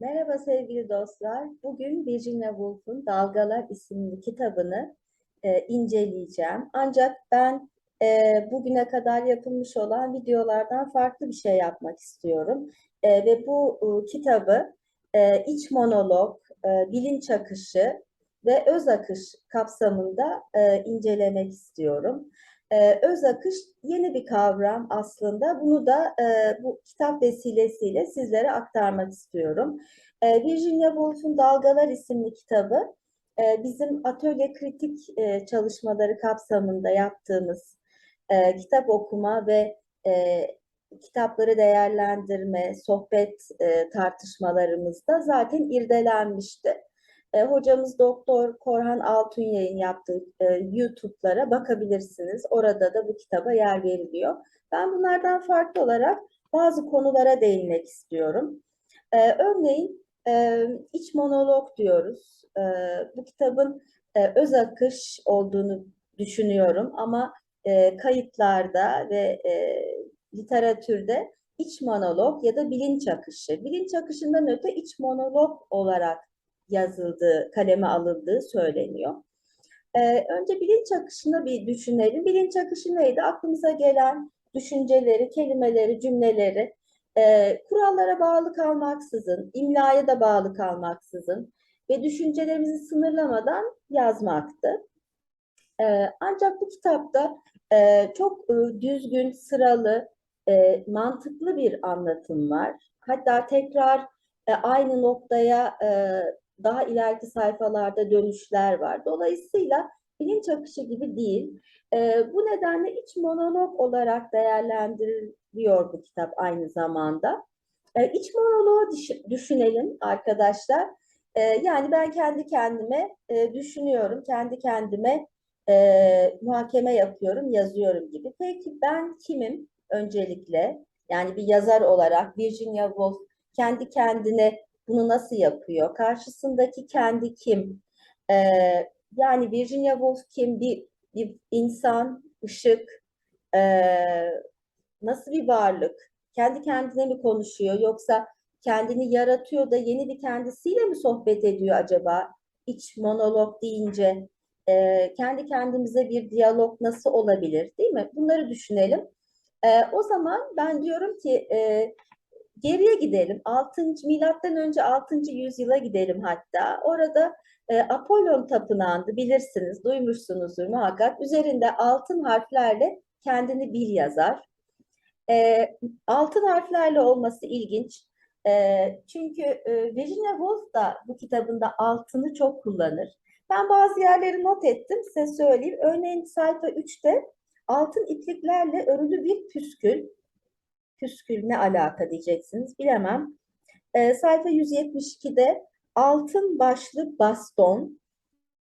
Merhaba sevgili dostlar. Bugün Virginia Woolf'un Dalgalar isimli kitabını e, inceleyeceğim. Ancak ben e, bugüne kadar yapılmış olan videolardan farklı bir şey yapmak istiyorum. E, ve bu e, kitabı e, iç monolog, e, bilinç akışı ve öz akış kapsamında e, incelemek istiyorum. Ee, öz akış yeni bir kavram aslında. Bunu da e, bu kitap vesilesiyle sizlere aktarmak istiyorum. E, Virginia Woolf'un Dalgalar isimli kitabı e, bizim atölye kritik e, çalışmaları kapsamında yaptığımız e, kitap okuma ve e, kitapları değerlendirme, sohbet e, tartışmalarımızda zaten irdelenmişti. E, hocamız Doktor Korhan Altunyay'ın yaptığı e, YouTube'lara bakabilirsiniz. Orada da bu kitaba yer veriliyor. Ben bunlardan farklı olarak bazı konulara değinmek istiyorum. E, örneğin e, iç monolog diyoruz. E, bu kitabın e, öz akış olduğunu düşünüyorum ama e, kayıtlarda ve e, literatürde iç monolog ya da bilinç akışı. Bilinç akışından öte iç monolog olarak yazıldığı, kaleme alındığı söyleniyor. Ee, önce bilinç akışını bir düşünelim. Bilinç akışı neydi? Aklımıza gelen düşünceleri, kelimeleri, cümleleri e, kurallara bağlı kalmaksızın, imlaya da bağlı kalmaksızın ve düşüncelerimizi sınırlamadan yazmaktı. E, ancak bu kitapta e, çok e, düzgün, sıralı, e, mantıklı bir anlatım var. Hatta tekrar e, aynı noktaya e, daha ileriki sayfalarda dönüşler var. Dolayısıyla bilinç akışı gibi değil. E, bu nedenle iç monolog olarak değerlendiriliyor bu kitap aynı zamanda. E, iç monologu düşünelim arkadaşlar. E, yani ben kendi kendime e, düşünüyorum, kendi kendime e, muhakeme yapıyorum, yazıyorum gibi. Peki ben kimim öncelikle? Yani bir yazar olarak Virginia Woolf kendi kendine bunu nasıl yapıyor? Karşısındaki kendi kim? Ee, yani Virginia Woolf kim? Bir, bir insan, ışık, ee, nasıl bir varlık? Kendi kendine mi konuşuyor yoksa kendini yaratıyor da yeni bir kendisiyle mi sohbet ediyor acaba? İç monolog deyince e, kendi kendimize bir diyalog nasıl olabilir değil mi? Bunları düşünelim. E, o zaman ben diyorum ki e, geriye gidelim. 6. milattan önce 6. yüzyıla gidelim hatta. Orada e, Apollon tapınağında bilirsiniz, duymuşsunuzdur muhakkak. Üzerinde altın harflerle kendini bil yazar. E, altın harflerle olması ilginç. E, çünkü e, Virginia Woolf da bu kitabında altını çok kullanır. Ben bazı yerleri not ettim, size söyleyeyim. Örneğin sayfa 3'te altın ipliklerle örülü bir püskül püskül ne alaka diyeceksiniz bilemem. E, sayfa 172'de altın başlı baston.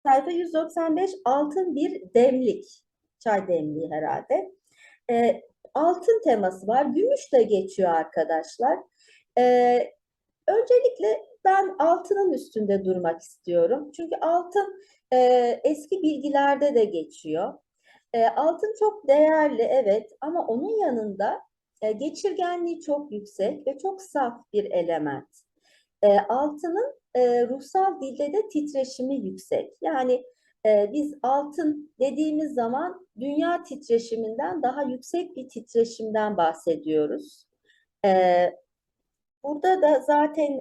Sayfa 195 altın bir demlik. Çay demliği herhalde. E, altın teması var. Gümüş de geçiyor arkadaşlar. E, öncelikle ben altının üstünde durmak istiyorum. Çünkü altın e, eski bilgilerde de geçiyor. E, altın çok değerli evet ama onun yanında e, geçirgenliği çok yüksek ve çok saf bir element. E, altının e, ruhsal dilde de titreşimi yüksek. Yani e, biz altın dediğimiz zaman dünya titreşiminden daha yüksek bir titreşimden bahsediyoruz. Burada da zaten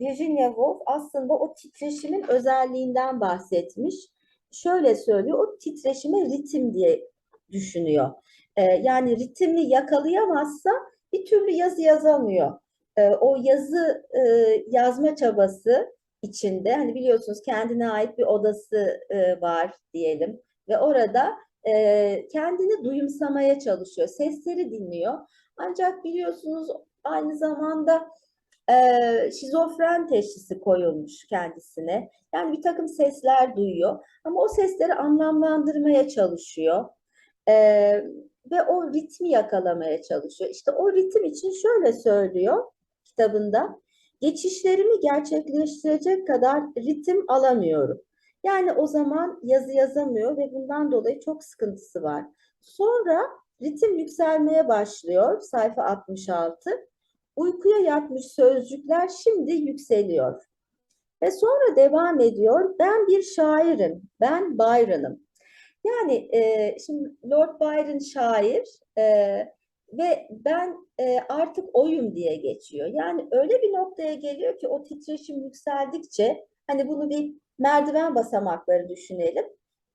Virginia Woolf aslında o titreşimin özelliğinden bahsetmiş. Şöyle söylüyor, o titreşime ritim diye düşünüyor. E, yani ritmi yakalayamazsa bir türlü yazı yazamıyor. E, o yazı e, yazma çabası içinde hani biliyorsunuz kendine ait bir odası e, var diyelim ve orada e, kendini duyumsamaya çalışıyor. Sesleri dinliyor. Ancak biliyorsunuz aynı zamanda e, şizofren teşhisi koyulmuş kendisine. Yani bir takım sesler duyuyor ama o sesleri anlamlandırmaya çalışıyor. E, ve o ritmi yakalamaya çalışıyor. İşte o ritim için şöyle söylüyor kitabında. Geçişlerimi gerçekleştirecek kadar ritim alamıyorum. Yani o zaman yazı yazamıyor ve bundan dolayı çok sıkıntısı var. Sonra ritim yükselmeye başlıyor sayfa 66. uykuya yatmış sözcükler şimdi yükseliyor. Ve sonra devam ediyor. Ben bir şairim, ben Byron'ım. Yani e, şimdi Lord Byron şair e, ve ben e, artık oyum diye geçiyor. Yani öyle bir noktaya geliyor ki o titreşim yükseldikçe hani bunu bir merdiven basamakları düşünelim.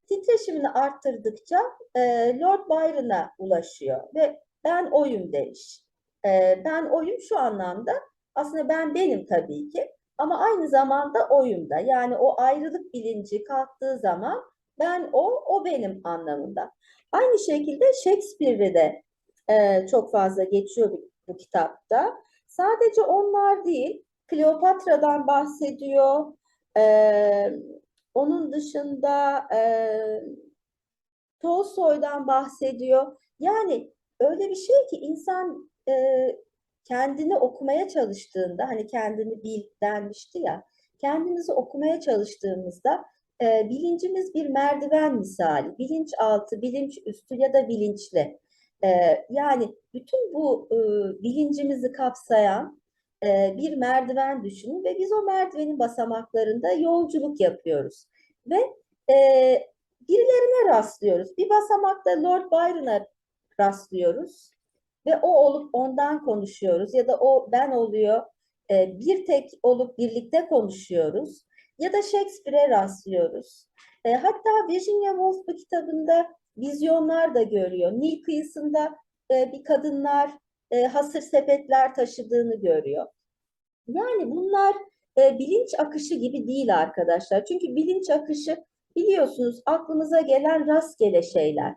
Titreşimini arttırdıkça e, Lord Byron'a ulaşıyor ve ben oyum demiş. E, ben oyum şu anlamda aslında ben benim tabii ki ama aynı zamanda oyum da. Yani o ayrılık bilinci kalktığı zaman ben o, o benim anlamında. Aynı şekilde Shakespeare'de de e, çok fazla geçiyor bu, bu kitapta. Sadece onlar değil, Kleopatra'dan bahsediyor. E, onun dışında e, Tolstoy'dan bahsediyor. Yani öyle bir şey ki insan e, kendini okumaya çalıştığında, hani kendini bil denmişti ya, kendimizi okumaya çalıştığımızda e, bilincimiz bir merdiven misali, bilinçaltı, bilinç üstü ya da bilinçli. E, yani bütün bu e, bilincimizi kapsayan e, bir merdiven düşünün ve biz o merdivenin basamaklarında yolculuk yapıyoruz. Ve e, birilerine rastlıyoruz. Bir basamakta Lord Byron'a rastlıyoruz ve o olup ondan konuşuyoruz ya da o ben oluyor e, bir tek olup birlikte konuşuyoruz ya da Shakespeare'e rastlıyoruz. E, hatta Virginia Woolf bu kitabında vizyonlar da görüyor. Nil kıyısında e, bir kadınlar e, hasır sepetler taşıdığını görüyor. Yani bunlar e, bilinç akışı gibi değil arkadaşlar. Çünkü bilinç akışı biliyorsunuz aklımıza gelen rastgele şeyler.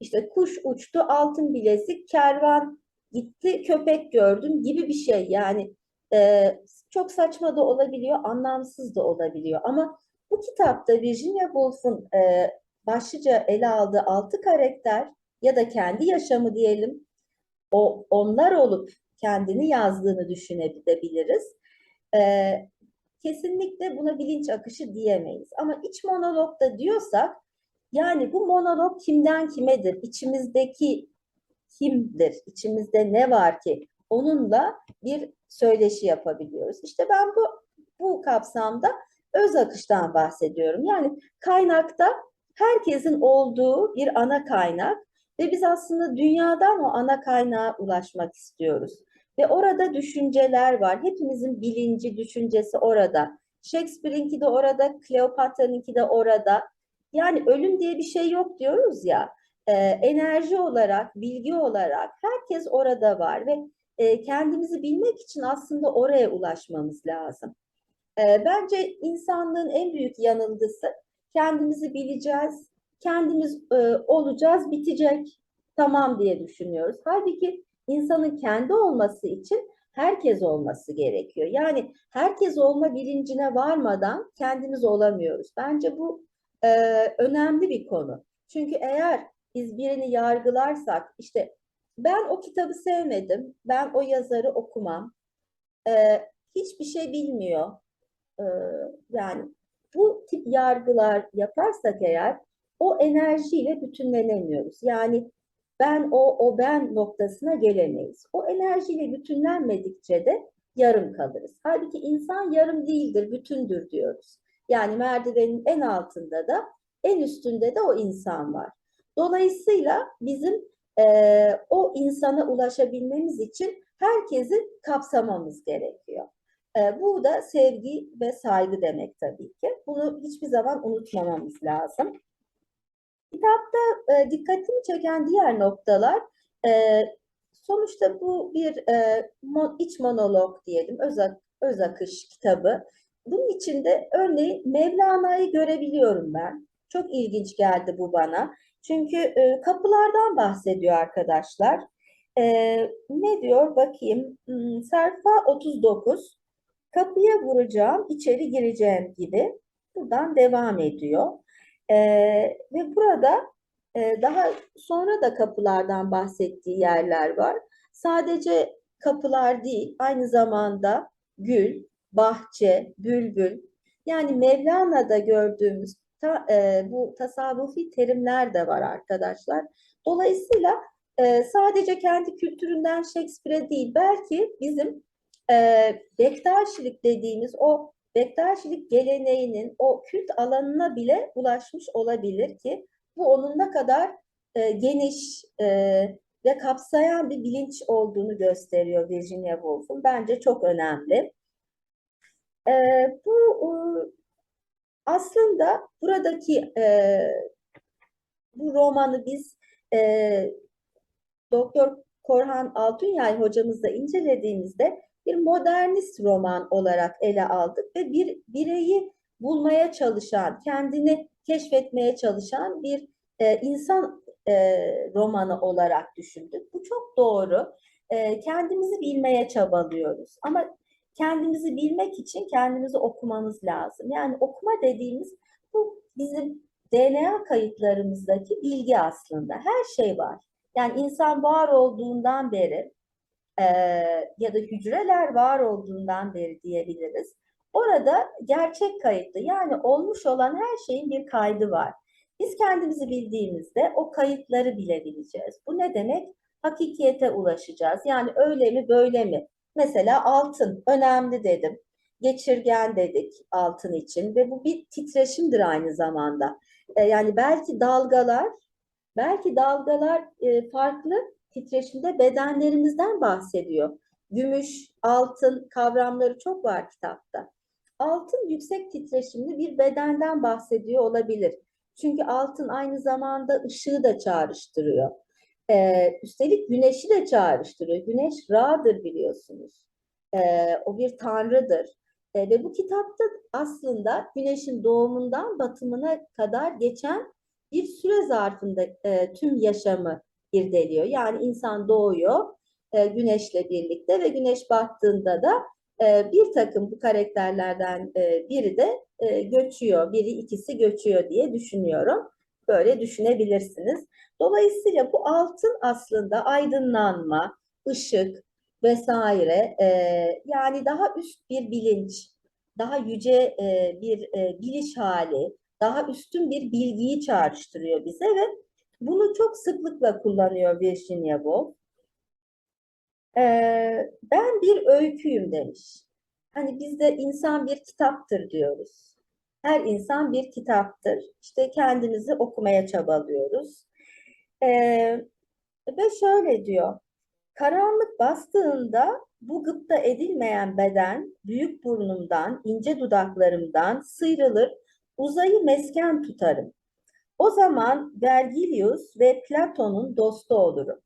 İşte kuş uçtu, altın bilezik, kervan gitti, köpek gördüm gibi bir şey. Yani e, çok saçma da olabiliyor, anlamsız da olabiliyor. Ama bu kitapta Virginia Woolf'un e, başlıca ele aldığı altı karakter ya da kendi yaşamı diyelim, o onlar olup kendini yazdığını düşünebiliriz. E, kesinlikle buna bilinç akışı diyemeyiz. Ama iç monologda diyorsak, yani bu monolog kimden kimedir? İçimizdeki kimdir? İçimizde ne var ki? Onunla bir söyleşi yapabiliyoruz. İşte ben bu bu kapsamda öz akıştan bahsediyorum. Yani kaynakta herkesin olduğu bir ana kaynak ve biz aslında dünyadan o ana kaynağa ulaşmak istiyoruz. Ve orada düşünceler var. Hepimizin bilinci, düşüncesi orada. Shakespeare'inki de orada, Kleopatra'nınki de orada. Yani ölüm diye bir şey yok diyoruz ya. E, enerji olarak, bilgi olarak herkes orada var ve e, kendimizi bilmek için aslında oraya ulaşmamız lazım. E, bence insanlığın en büyük yanılgısı kendimizi bileceğiz, kendimiz e, olacağız, bitecek, tamam diye düşünüyoruz. Halbuki insanın kendi olması için herkes olması gerekiyor. Yani herkes olma bilincine varmadan kendimiz olamıyoruz. Bence bu e, önemli bir konu. Çünkü eğer biz birini yargılarsak, işte ben o kitabı sevmedim, ben o yazarı okumam, e, hiçbir şey bilmiyor. E, yani bu tip yargılar yaparsak eğer o enerjiyle bütünlenemiyoruz. Yani ben o, o ben noktasına gelemeyiz. O enerjiyle bütünlenmedikçe de yarım kalırız. Halbuki insan yarım değildir, bütündür diyoruz. Yani merdivenin en altında da en üstünde de o insan var. Dolayısıyla bizim e, o insana ulaşabilmemiz için herkesi kapsamamız gerekiyor. E, bu da sevgi ve saygı demek tabii ki. Bunu hiçbir zaman unutmamamız lazım. Kitapta e, dikkatimi çeken diğer noktalar, e, sonuçta bu bir e, mo, iç monolog diyelim, öz, öz akış kitabı. Bunun içinde örneğin Mevlana'yı görebiliyorum ben. Çok ilginç geldi bu bana. Çünkü e, kapılardan bahsediyor arkadaşlar. E, ne diyor bakayım. Hmm, sayfa 39. Kapıya vuracağım, içeri gireceğim gibi. Buradan devam ediyor. E, ve burada e, daha sonra da kapılardan bahsettiği yerler var. Sadece kapılar değil, aynı zamanda gül, bahçe, bülbül. Yani Mevlana'da gördüğümüz ta, e, bu tasavvufi terimler de var arkadaşlar. Dolayısıyla e, sadece kendi kültüründen Shakespeare'e değil, belki bizim e, Bektaşilik dediğimiz o Bektaşilik geleneğinin o kült alanına bile ulaşmış olabilir ki bu onun ne kadar e, geniş e, ve kapsayan bir bilinç olduğunu gösteriyor Virginia Woolf'un. Bence çok önemli. E, bu e, aslında buradaki e, bu romanı biz e, Doktor Korhan Altunyay hocamızla incelediğimizde bir modernist roman olarak ele aldık ve bir bireyi bulmaya çalışan, kendini keşfetmeye çalışan bir e, insan e, romanı olarak düşündük. Bu çok doğru. E, kendimizi bilmeye çabalıyoruz. Ama kendimizi bilmek için kendimizi okumamız lazım. Yani okuma dediğimiz bu bizim DNA kayıtlarımızdaki bilgi aslında. Her şey var. Yani insan var olduğundan beri e, ya da hücreler var olduğundan beri diyebiliriz. Orada gerçek kayıtlı yani olmuş olan her şeyin bir kaydı var. Biz kendimizi bildiğimizde o kayıtları bilebileceğiz. Bu ne demek? Hakikiyete ulaşacağız. Yani öyle mi böyle mi? Mesela altın önemli dedim. Geçirgen dedik altın için ve bu bir titreşimdir aynı zamanda. E, yani belki dalgalar, belki dalgalar e, farklı titreşimde bedenlerimizden bahsediyor. Gümüş, altın kavramları çok var kitapta. Altın yüksek titreşimli bir bedenden bahsediyor olabilir. Çünkü altın aynı zamanda ışığı da çağrıştırıyor. Ee, üstelik güneşi de çağrıştırıyor. Güneş Ra'dır biliyorsunuz. Ee, o bir tanrıdır. Ee, ve bu kitapta aslında güneşin doğumundan batımına kadar geçen bir süre zarfında e, tüm yaşamı irdeliyor. Yani insan doğuyor e, güneşle birlikte ve güneş battığında da e, bir takım bu karakterlerden e, biri de e, göçüyor. Biri ikisi göçüyor diye düşünüyorum. Böyle düşünebilirsiniz. Dolayısıyla bu altın aslında aydınlanma, ışık vesaire e, yani daha üst bir bilinç, daha yüce e, bir e, biliş hali, daha üstün bir bilgiyi çağrıştırıyor bize ve bunu çok sıklıkla kullanıyor Virginia Woolf. Ee, ben bir öyküyüm demiş. Hani bizde insan bir kitaptır diyoruz. Her insan bir kitaptır. İşte kendimizi okumaya çabalıyoruz. Ee, ve şöyle diyor. Karanlık bastığında bu gıpta edilmeyen beden büyük burnumdan, ince dudaklarımdan sıyrılır, uzayı mesken tutarım. O zaman Vergilius ve Platon'un dostu olurum.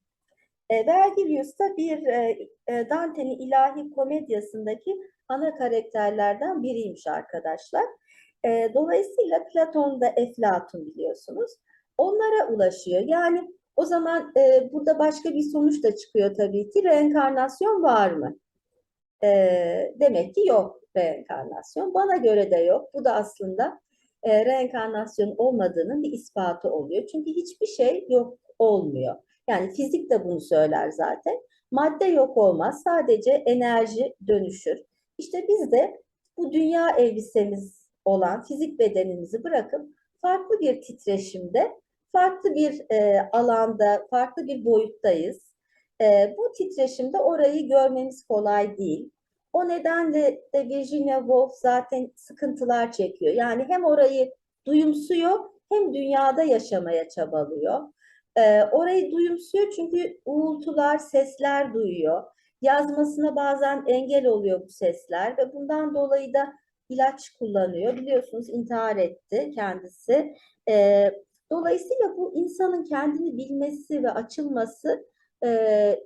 E, Vergilius da bir e, e, Dante'nin ilahi komedyasındaki ana karakterlerden biriymiş arkadaşlar. E, dolayısıyla Platon da Eflatun biliyorsunuz. Onlara ulaşıyor. Yani o zaman e, burada başka bir sonuç da çıkıyor tabii ki. Reenkarnasyon var mı? E, demek ki yok reenkarnasyon. Bana göre de yok. Bu da aslında e, reenkarnasyon olmadığının bir ispatı oluyor. Çünkü hiçbir şey yok olmuyor. Yani fizik de bunu söyler zaten. Madde yok olmaz. Sadece enerji dönüşür. İşte biz de bu dünya elbisemiz olan fizik bedenimizi bırakıp farklı bir titreşimde, farklı bir e, alanda, farklı bir boyuttayız. E, bu titreşimde orayı görmemiz kolay değil. O nedenle de Virginia Woolf zaten sıkıntılar çekiyor. Yani hem orayı duyumsuyor hem dünyada yaşamaya çabalıyor. Ee, orayı duyumsuyor çünkü uğultular, sesler duyuyor. Yazmasına bazen engel oluyor bu sesler ve bundan dolayı da ilaç kullanıyor. Biliyorsunuz intihar etti kendisi. Ee, dolayısıyla bu insanın kendini bilmesi ve açılması e,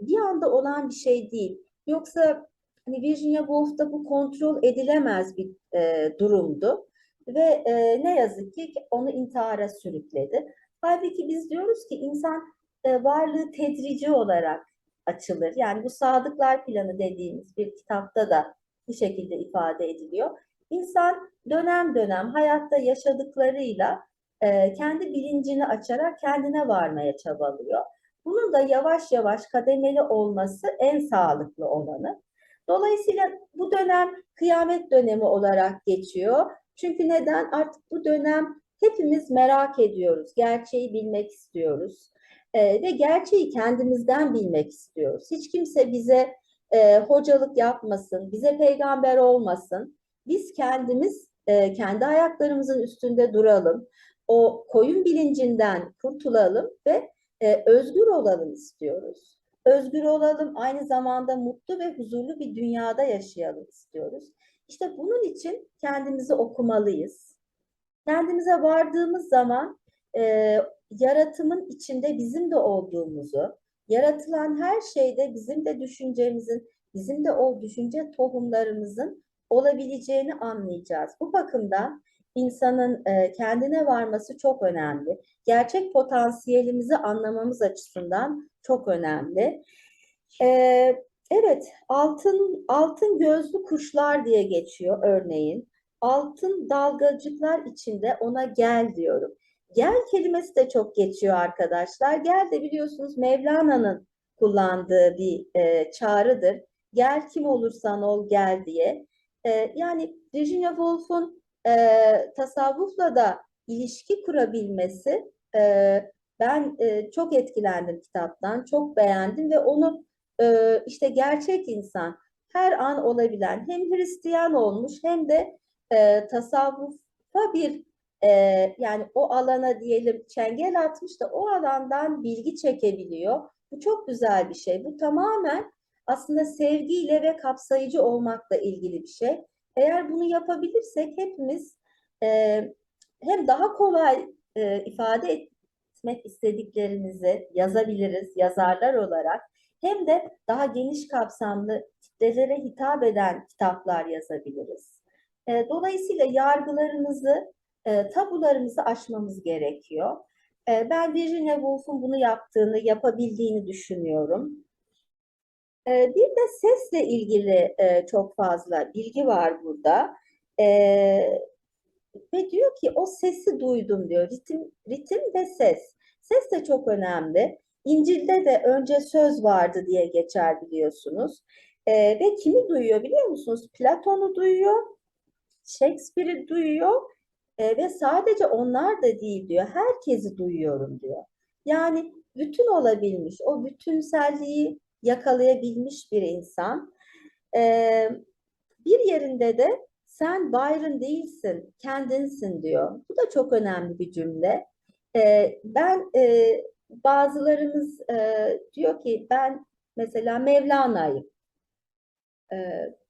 bir anda olan bir şey değil. Yoksa hani Virginia Woolf'ta bu kontrol edilemez bir e, durumdu ve e, ne yazık ki onu intihara sürükledi. Halbuki biz diyoruz ki insan e, varlığı tedrici olarak açılır. Yani bu sadıklar planı dediğimiz bir kitapta da bu şekilde ifade ediliyor. İnsan dönem dönem hayatta yaşadıklarıyla e, kendi bilincini açarak kendine varmaya çabalıyor. Bunun da yavaş yavaş kademeli olması en sağlıklı olanı. Dolayısıyla bu dönem kıyamet dönemi olarak geçiyor. Çünkü neden? Artık bu dönem hepimiz merak ediyoruz. Gerçeği bilmek istiyoruz. E, ve gerçeği kendimizden bilmek istiyoruz. Hiç kimse bize e, hocalık yapmasın, bize peygamber olmasın. Biz kendimiz e, kendi ayaklarımızın üstünde duralım. O koyun bilincinden kurtulalım ve e, özgür olalım istiyoruz. Özgür olalım, aynı zamanda mutlu ve huzurlu bir dünyada yaşayalım istiyoruz. İşte bunun için kendimizi okumalıyız. Kendimize vardığımız zaman e, yaratımın içinde bizim de olduğumuzu, yaratılan her şeyde bizim de düşüncemizin, bizim de o düşünce tohumlarımızın olabileceğini anlayacağız. Bu bakımdan insanın e, kendine varması çok önemli. Gerçek potansiyelimizi anlamamız açısından çok önemli. E, evet, altın altın gözlü kuşlar diye geçiyor örneğin. Altın dalgacıklar içinde ona gel diyorum. Gel kelimesi de çok geçiyor arkadaşlar. Gel de biliyorsunuz Mevlana'nın kullandığı bir e, çağrıdır. Gel kim olursan ol gel diye. E, yani Virginia Woolf'un e, tasavvufla da ilişki kurabilmesi e, ben e, çok etkilendim kitaptan, çok beğendim ve onu e, işte gerçek insan her an olabilen hem Hristiyan olmuş hem de e, tasavvufa bir e, yani o alana diyelim çengel atmış da o alandan bilgi çekebiliyor. Bu çok güzel bir şey. Bu tamamen aslında sevgiyle ve kapsayıcı olmakla ilgili bir şey. Eğer bunu yapabilirsek hepimiz e, hem daha kolay e, ifade etmek istediklerimizi yazabiliriz yazarlar olarak hem de daha geniş kapsamlı kitlelere hitap eden kitaplar yazabiliriz. E, dolayısıyla yargılarımızı, e, tabularımızı aşmamız gerekiyor. E, ben Virginia Woolf'un bunu yaptığını, yapabildiğini düşünüyorum. E, bir de sesle ilgili e, çok fazla bilgi var burada. E, ve diyor ki o sesi duydum diyor. Ritim, ritim ve ses. Ses de çok önemli. İncil'de de önce söz vardı diye geçer biliyorsunuz. E, ve kimi duyuyor biliyor musunuz? Platon'u duyuyor, Shakespeare'i duyuyor e, ve sadece onlar da değil diyor. Herkesi duyuyorum diyor. Yani bütün olabilmiş, o bütünselliği yakalayabilmiş bir insan. E, bir yerinde de sen Byron değilsin, kendinsin diyor. Bu da çok önemli bir cümle. E, ben e, bazılarımız e, diyor ki ben mesela Mevlana'yım. E,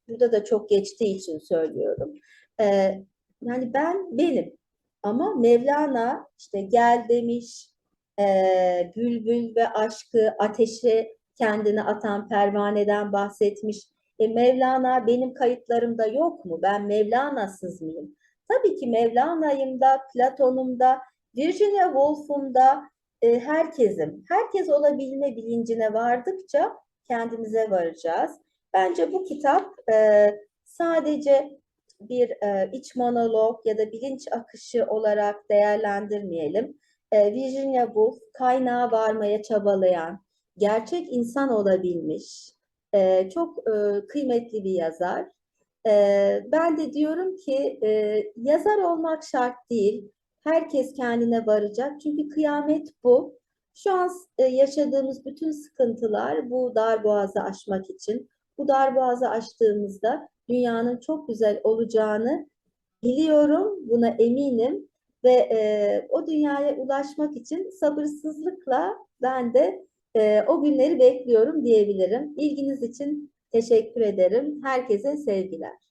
burada da çok geçtiği için söylüyorum. E, yani ben benim ama Mevlana işte gel demiş, e, bülbül ve aşkı, ateşi kendini atan pervaneden bahsetmiş. E, Mevlana benim kayıtlarımda yok mu? Ben Mevlana'sız mıyım? Tabii ki Mevlana'yım da, Platon'um da, Virginia Woolf'um da, e, herkesim. Herkes olabilme bilincine vardıkça kendimize varacağız. Bence bu kitap e, sadece bir e, iç monolog ya da bilinç akışı olarak değerlendirmeyelim. E, Virginia Woolf kaynağa varmaya çabalayan, gerçek insan olabilmiş, e, çok e, kıymetli bir yazar. E, ben de diyorum ki e, yazar olmak şart değil. Herkes kendine varacak. Çünkü kıyamet bu. Şu an e, yaşadığımız bütün sıkıntılar bu dar boğazı aşmak için. Bu dar boğazı aştığımızda dünyanın çok güzel olacağını biliyorum, buna eminim ve e, o dünyaya ulaşmak için sabırsızlıkla ben de e, o günleri bekliyorum diyebilirim. İlginiz için teşekkür ederim. Herkese sevgiler.